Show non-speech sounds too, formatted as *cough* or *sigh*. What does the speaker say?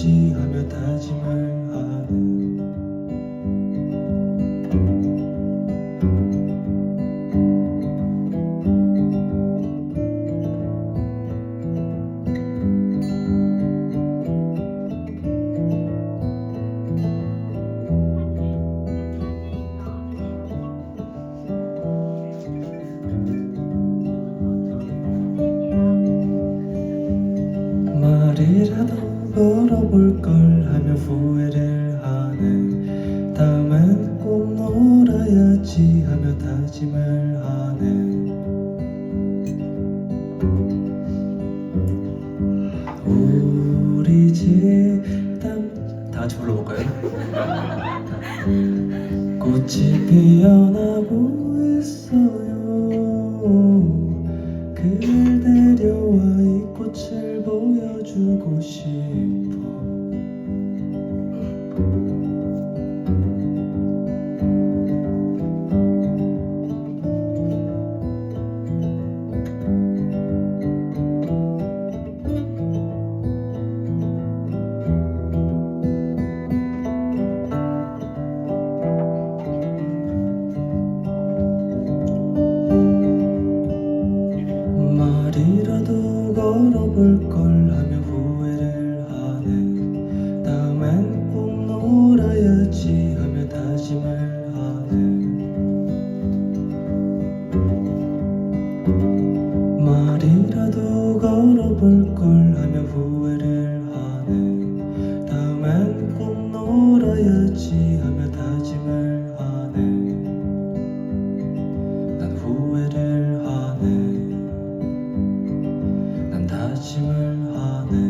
것이라며 다짐을 말이라도 걸어볼 걸 하며 후회를 하네. 다음엔 꼭 놀아야지 하며 다짐을 하네. 우리 집땀다 같이 불러볼까요? *laughs* 꽃이 피어나고 있어요. 그 를 데려와 이 꽃을 보여주고 싶어 걸 하며 후회를 하네 다음엔 꼭 놀아야지 하며 다짐을 하네 말이라도 걸어볼 걸 하며 후회를 하네 다음엔 꼭 놀아야지 하며 다짐을 하네 난 후회를 아침을 하네.